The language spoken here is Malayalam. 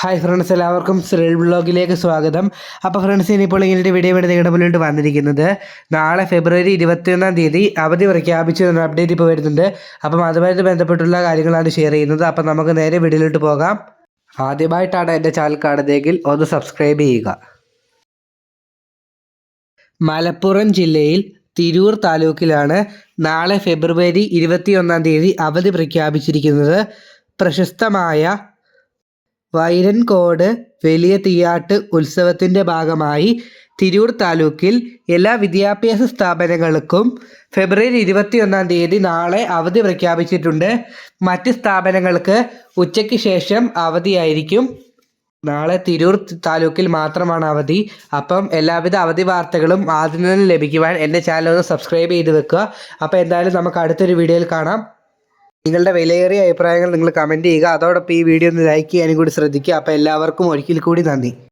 ഹായ് ഫ്രണ്ട്സ് എല്ലാവർക്കും ശ്രീൽ ബ്ലോഗിലേക്ക് സ്വാഗതം. അപ്പോൾ ഫ്രണ്ട്സ് ഇനിയിപ്പോൾ ഇങ്ങനൊരു വീഡിയോ വേണ്ടി നിങ്ങളുടെ മുന്നിലോട്ട് വന്നിരിക്കുന്നത് നാളെ ഫെബ്രുവരി ഇരുപത്തിയൊന്നാം തീയതി അവധി പ്രഖ്യാപിച്ചു എന്ന അപ്ഡേറ്റ് ഇപ്പോൾ വരുന്നുണ്ട്. അപ്പം അതുമായിട്ട് ബന്ധപ്പെട്ടുള്ള കാര്യങ്ങളാണ് ഷെയർ ചെയ്യുന്നത്. അപ്പം നമുക്ക് നേരെ വീഡിയോയിലോട്ട് പോകാം. ആദ്യമായിട്ടാണ് എന്റെ ചാനൽ കാണുന്നതെങ്കിൽ ഒന്ന് സബ്സ്ക്രൈബ് ചെയ്യുക. മലപ്പുറം ജില്ലയിൽ തിരൂർ താലൂക്കിലാണ് നാളെ ഫെബ്രുവരി ഇരുപത്തിയൊന്നാം തീയതി അവധി പ്രഖ്യാപിച്ചിരിക്കുന്നത്. പ്രശസ്തമായ വൈരൻകോട് വലിയ തീയാട്ട് ഉത്സവത്തിന്റെ ഭാഗമായി തിരൂർ താലൂക്കിൽ എല്ലാ വിദ്യാഭ്യാസ സ്ഥാപനങ്ങൾക്കും ഫെബ്രുവരി ഇരുപത്തിയൊന്നാം തീയതി നാളെ അവധി പ്രഖ്യാപിച്ചിട്ടുണ്ട്. മറ്റ് സ്ഥാപനങ്ങൾക്ക് ഉച്ചയ്ക്ക് ശേഷം അവധിയായിരിക്കും. നാളെ തിരൂർ താലൂക്കിൽ മാത്രമാണ് അവധി. അപ്പം എല്ലാവിധ അവധി വാർത്തകളും ആദ്യം തന്നെ ലഭിക്കുവാൻ എന്റെ ചാനൽ ഒന്ന് സബ്സ്ക്രൈബ് ചെയ്ത് വെക്കുക. അപ്പോൾ എന്തായാലും നമുക്ക് അടുത്തൊരു വീഡിയോയിൽ കാണാം. നിങ്ങളുടെ വിലയേറിയ അഭിപ്രായങ്ങൾ നിങ്ങൾ കമന്റ് ചെയ്യുക. അതോടൊപ്പം ഈ വീഡിയോ ഒന്ന് ലൈക്ക് ചെയ്യാനും കൂടി ശ്രദ്ധിക്കുക. അപ്പോൾ എല്ലാവർക്കും ഒരിക്കൽ കൂടി നന്ദി.